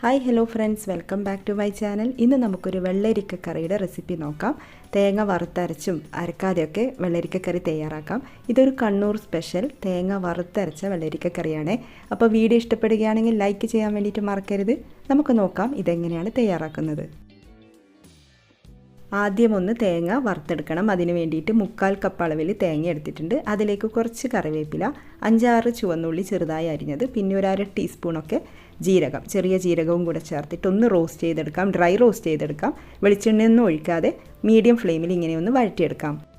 Hi hello friends welcome back to my channel ഇന്ന് നമുക്കൊരു വെള്ളരിക്ക കറിയുടെ റെസിപ്പി നോക്കാം. തേങ്ങ വറുത്തരച്ചും അരക്കാതെയൊക്കെ വെള്ളരിക്കക്കറി തയ്യാറാക്കാം. ഇതൊരു കണ്ണൂർ സ്പെഷ്യൽ തേങ്ങ വറുത്തരച്ച വെള്ളരിക്കക്കറിയാണ് അപ്പോൾ വീഡിയോ ഇഷ്ടപ്പെടുകയാണെങ്കിൽ ലൈക്ക് ചെയ്യാൻ വേണ്ടിയിട്ട് മറക്കരുത്. നമുക്ക് നോക്കാം ഇതെങ്ങനെയാണ് തയ്യാറാക്കുന്നത്. ആദ്യം ഒന്ന് തേങ്ങ വറുത്തെടുക്കണം. അതിന് വേണ്ടിയിട്ട് മുക്കാൽ കപ്പ് അളവിൽ തേങ്ങ എടുത്തിട്ടുണ്ട്. അതിലേക്ക് കുറച്ച് കറിവേപ്പില അഞ്ചാറ് ചുവന്നുള്ളി ചെറുതായി അരിഞ്ഞത് പിന്നെ ഒരു അര ടീസ്പൂണൊക്കെ ജീരകം ചെറിയ ജീരകവും കൂടെ ചേർത്തിട്ട് ഒന്ന് റോസ്റ്റ് ചെയ്തെടുക്കാം. ഡ്രൈ റോസ്റ്റ് ചെയ്തെടുക്കാം. വെളിച്ചെണ്ണയൊന്നും ഒഴിക്കാതെ മീഡിയം ഫ്ലെയിമിൽ ഇങ്ങനെ ഒന്ന് വഴറ്റിയെടുക്കാം.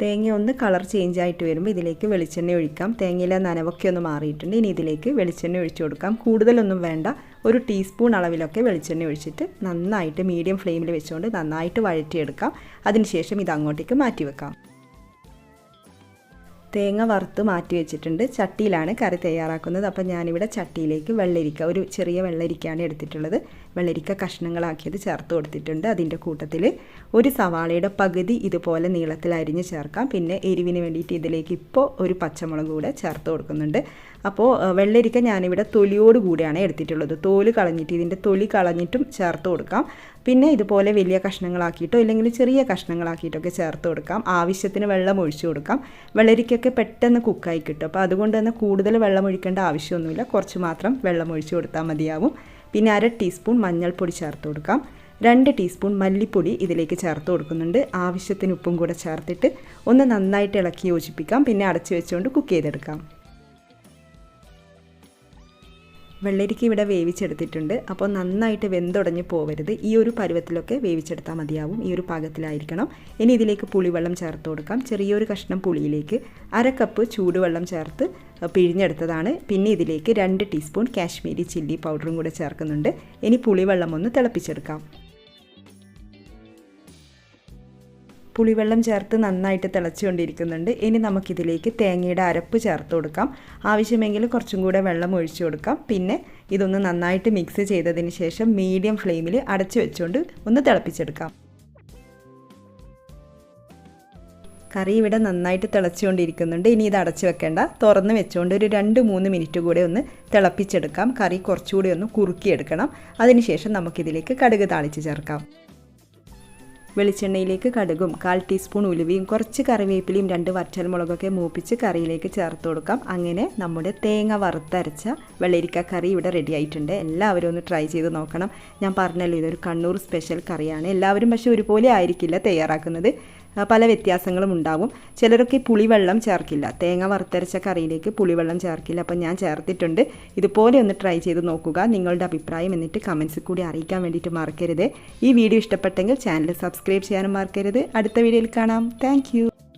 തേങ്ങ ഒന്ന് കളർ ചേഞ്ച് ആയിട്ട് വരുമ്പോൾ ഇതിലേക്ക് വെളിച്ചെണ്ണ ഒഴിക്കാം. തേങ്ങയിലെ നനവൊക്കെ ഒന്ന് മാറിയിട്ടുണ്ട്. ഇനി ഇതിലേക്ക് വെളിച്ചെണ്ണ ഒഴിച്ചു കൊടുക്കാം. കൂടുതലൊന്നും വേണ്ട. ഒരു ടീസ്പൂൺ അളവിലൊക്കെ വെളിച്ചെണ്ണ ഒഴിച്ചിട്ട് നന്നായിട്ട് മീഡിയം ഫ്ലെയിമിൽ വെച്ചുകൊണ്ട് നന്നായിട്ട് വഴറ്റിയെടുക്കാം. അതിനുശേഷം ഇത് അങ്ങോട്ടേക്ക് മാറ്റി വെക്കാം തേങ്ങ വറുത്ത് മാറ്റി വെച്ചിട്ടുണ്ട്. ചട്ടിയിലാണ് കറി തയ്യാറാക്കുന്നത്. അപ്പോൾ ഞാനിവിടെ ചട്ടിയിലേക്ക് വെള്ളരിക്ക ഒരു ചെറിയ വെള്ളരിക്കയാണ് എടുത്തിട്ടുള്ളത്. വെള്ളരിക്ക കഷ്ണങ്ങളാക്കിയത് ചേർത്ത് കൊടുത്തിട്ടുണ്ട്. അതിന്റെ കൂട്ടത്തിൽ ഒരു സവാളയുടെ പകുതി ഇതുപോലെ നീളത്തിൽ അരിഞ്ഞ് ചേർക്കാം. പിന്നെ എരിവിന് വേണ്ടിയിട്ട് ഇതിലേക്ക് ഇപ്പോൾ ഒരു പച്ചമുളക് കൂടെ ചേർത്ത് കൊടുക്കുന്നുണ്ട്. അപ്പോൾ വെള്ളരിക്ക ഞാനിവിടെ തൊലിയോട് കൂടിയാണ് എടുത്തിട്ടുള്ളത്. തോൽ കളഞ്ഞിട്ട് ഇതിന്റെ തൊലി കളഞ്ഞിട്ടും ചേർത്ത് കൊടുക്കാം. പിന്നെ ഇതുപോലെ വലിയ കഷ്ണങ്ങളാക്കിയിട്ടോ ഇല്ലെങ്കിൽ ചെറിയ കഷ്ണങ്ങളാക്കിയിട്ടൊക്കെ ചേർത്ത് കൊടുക്കാം. ആവശ്യത്തിന് വെള്ളം ഒഴിച്ചു കൊടുക്കാം. വെള്ളരിക്കൊക്കെ പെട്ടെന്ന് കുക്കായി കിട്ടും. അപ്പോൾ അതുകൊണ്ട് തന്നെ കൂടുതൽ വെള്ളം ഒഴിക്കേണ്ട ആവശ്യമൊന്നുമില്ല. കുറച്ച് മാത്രം വെള്ളം ഒഴിച്ചു കൊടുത്താൽ മതിയാവും. പിന്നെ അര ടീസ്പൂൺ മഞ്ഞൾപ്പൊടി ചേർത്ത് കൊടുക്കാം. രണ്ട് ടീസ്പൂൺ മല്ലിപ്പൊടി ഇതിലേക്ക് ചേർത്ത് കൊടുക്കുന്നുണ്ട്. ആവശ്യത്തിന് ഉപ്പും കൂടെ ചേർത്തിട്ട് ഒന്ന് നന്നായിട്ട് ഇളക്കി യോജിപ്പിക്കാം. പിന്നെ അടച്ചു വെച്ചുകൊണ്ട് കുക്ക് ചെയ്തെടുക്കാം. വെള്ളരിക്ക ഇവിടെ വേവിച്ചെടുത്തിട്ടുണ്ട്. അപ്പോൾ നന്നായിട്ട് വെന്തുടഞ്ഞ് പോവരുത്. ഈ ഒരു പരുവത്തിലൊക്കെ വേവിച്ചെടുത്താൽ മതിയാവും. ഈ ഒരു പാകത്തിലായിരിക്കണം. ഇനി ഇതിലേക്ക് പുളിവെള്ളം ചേർത്ത് കൊടുക്കാം. ചെറിയൊരു കഷ്ണം പുളിയിലേക്ക് അര കപ്പ് ചൂടുവെള്ളം ചേർത്ത് പിഴിഞ്ഞെടുത്തതാണ്. പിന്നെ ഇതിലേക്ക് രണ്ട് ടീസ്പൂൺ കാശ്മീരി ചില്ലി പൗഡറും കൂടെ ചേർക്കുന്നുണ്ട്. ഇനി പുളിവെള്ളം ഒന്ന് തിളപ്പിച്ചെടുക്കാം. പുളിവെള്ളം ചേർത്ത് നന്നായിട്ട് തിളച്ചുകൊണ്ടിരിക്കുന്നുണ്ട്. ഇനി നമുക്കിതിലേക്ക് തേങ്ങയുടെ അരപ്പ് ചേർത്ത് കൊടുക്കാം. ആവശ്യമെങ്കിൽ കുറച്ചും കൂടെ വെള്ളം ഒഴിച്ചു കൊടുക്കാം. പിന്നെ ഇതൊന്ന് നന്നായിട്ട് മിക്സ് ചെയ്തതിന് ശേഷം മീഡിയം ഫ്ലെയിമിൽ അടച്ചു വെച്ചുകൊണ്ട് ഒന്ന് തിളപ്പിച്ചെടുക്കാം. കറി ഇവിടെ നന്നായിട്ട് തിളച്ചുകൊണ്ടിരിക്കുന്നുണ്ട്. ഇനി ഇത് അടച്ചു വെക്കേണ്ട. തുറന്ന് വെച്ചുകൊണ്ട് ഒരു രണ്ട് മൂന്ന് മിനിറ്റ് കൂടെ ഒന്ന് തിളപ്പിച്ചെടുക്കാം. കറി കുറച്ചുകൂടി ഒന്ന് കുറുക്കിയെടുക്കണം. അതിനുശേഷം നമുക്കിതിലേക്ക് കടുക് താളിച്ച് ചേർക്കാം. വെളിച്ചെണ്ണയിലേക്ക് കടുകും കാൽ ടീസ്പൂൺ ഉലുവയും കുറച്ച് കറിവേപ്പിലയും രണ്ട് വറ്റൽമുളകൊക്കെ മൂപ്പിച്ച് കറിയിലേക്ക് ചേർത്ത് കൊടുക്കാം. അങ്ങനെ നമ്മുടെ തേങ്ങ വറുത്തരച്ച വെള്ളരിക്ക കറി ഇവിടെ റെഡി ആയിട്ടുണ്ട്. എല്ലാവരും ഒന്ന് ട്രൈ ചെയ്ത് നോക്കണം. ഞാൻ പറഞ്ഞല്ലോ ഇതൊരു കണ്ണൂർ സ്പെഷ്യൽ കറിയാണ്. എല്ലാവരും പക്ഷേ ഒരുപോലെ ആയിരിക്കില്ല തയ്യാറാക്കുന്നത്. പല വ്യത്യാസങ്ങളും ഉണ്ടാവും. ചിലരൊക്കെ പുളിവെള്ളം ചേർക്കില്ല. തേങ്ങ വറുത്തരച്ച കറിയിലേക്ക് പുളിവെള്ളം ചേർക്കില്ല. അപ്പം ഞാൻ ചേർത്തിട്ടുണ്ട്. ഇതുപോലെ ഒന്ന് ട്രൈ ചെയ്ത് നോക്കുക. നിങ്ങളുടെ അഭിപ്രായം എന്നിട്ട് കമൻസിൽ കൂടി അറിയിക്കാൻ വേണ്ടിയിട്ട് മറക്കരുത്. ഈ വീഡിയോ ഇഷ്ടപ്പെട്ടെങ്കിൽ ചാനൽ സബ്സ്ക്രൈബ് ചെയ്യാനും മറക്കരുത്. അടുത്ത വീഡിയോയിൽ കാണാം. താങ്ക്